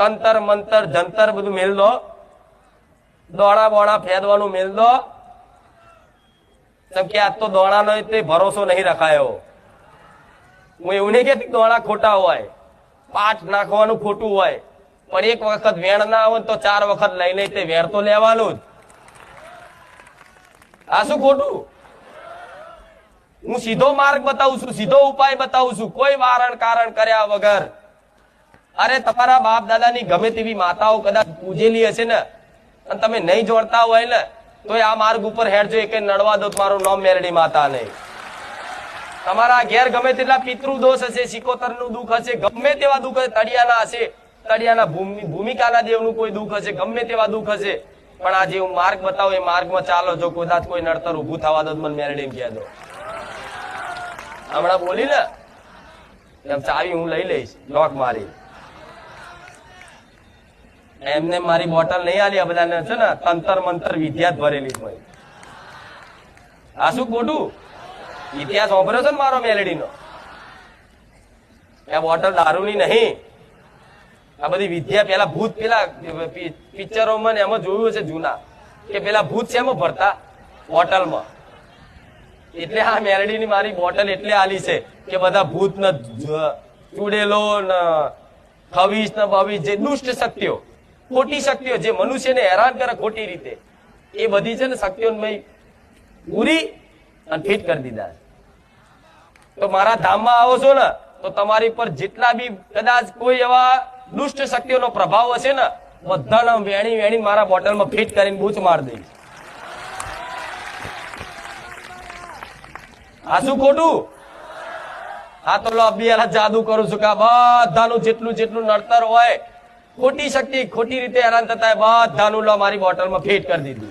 તંતર, મંતર, જંતર બધું મેલ દો. દોડા બોડા ફેદવાનું મેલ દો. કે આજ તો દોડાનો ભરોસો નહીં રખાયો. હું એવું નહીં કેતી દોણા ખોટા હોય. પાઠ નાખવાનું ખોટું હોય. પણ એક વખત વેણ ના આવે તો ચાર વખત લઈ લઈ તે વેણ તો લેવાનું જ. આ શું ખોટું? હું સીધો માર્ગ બતાવું છું, સીધો ઉપાય બતાવું છું. કોઈ વારણ કારણ કર્યા વગર અરે તમારા બાપ દાદાની ગમે તેવી માતાઓ કદાચ પૂજેલી હશે ને, અને તમે નહીં જોડતા હોય ને તો આ માર્ગ ઉપર હેડજો એક નડવા દો મારું નામ મેરડી માતા નહીં તમારા ઘેર ગમે તેટલા પિતૃ દોષ હશે સિકોતરનું દુઃખ હશે, ગમે તેવા દુઃખ હશે, તળિયાના હશે, તળિયાના ભૂમિ, ભૂમિકાના દેવનું કોઈ દુઃખ હશે, ગમે તેવા દુઃખ હશે, પણ આ જે હું માર્ગ બતાવું, એ માર્ગમાં ચાલો, જો કદાચ કોઈ નડતર ઊભું થવા દો મને મેરડી કહે દો હમણાં બોલી ને, એમ ચાવી હું લઈ લઈશ, લોક મારી. એમને મારી બોટલ નહીં આલી, આ બધાને છે ને તંતર મંતર વિદ્યા ભરેલી હોય. આ શું ખોટું? ઇતિહાસ વાપર્યો છે ને મારો મેલેડીનો? આ બોટલ દારૂની નહીં. આ બધી વિદ્યા પેલા ભૂત, પેલા પિક્ચરોમાં ને એમાં જોયું છે જૂના, કે પેલા ભૂત છે એમાં ભરતા બોટલમાં. એટલે આ મેરડીની મારી બોટલ એટલે આલી છે કે બધા ભૂત ને ચૂડેલો ને ખવીશ ને ભવિષ જે દુષ્ટ શક્તિઓ. ખોટી શક્તિઓ, જે મનુષ્યને હેરાન કરે ખોટી રીતે, એ બધી છે ને શક્તિઓ મેં પૂરી અને ફિટ કરી દીધા તો મારા ધામમાં આવો છો ને, તો તમારી પર જેટલા બી કદાચ કોઈ એવા દુષ્ટ શક્તિઓનો પ્રભાવ હશે ને, બધાને વેણી વેણી મારા બોટલમાં ફિટ કરીને બૂચ માર દઈશ. આ શું ખોટું? આ તો લો બી જાદુ કરું છું કે બધાનું જેટલું જેટલું નડતર હોય ખોટી શક્તિ ખોટી રીતે હેરાન થતા બધાનું લો મારી બોટલમાં ફિટ કરી દીધું.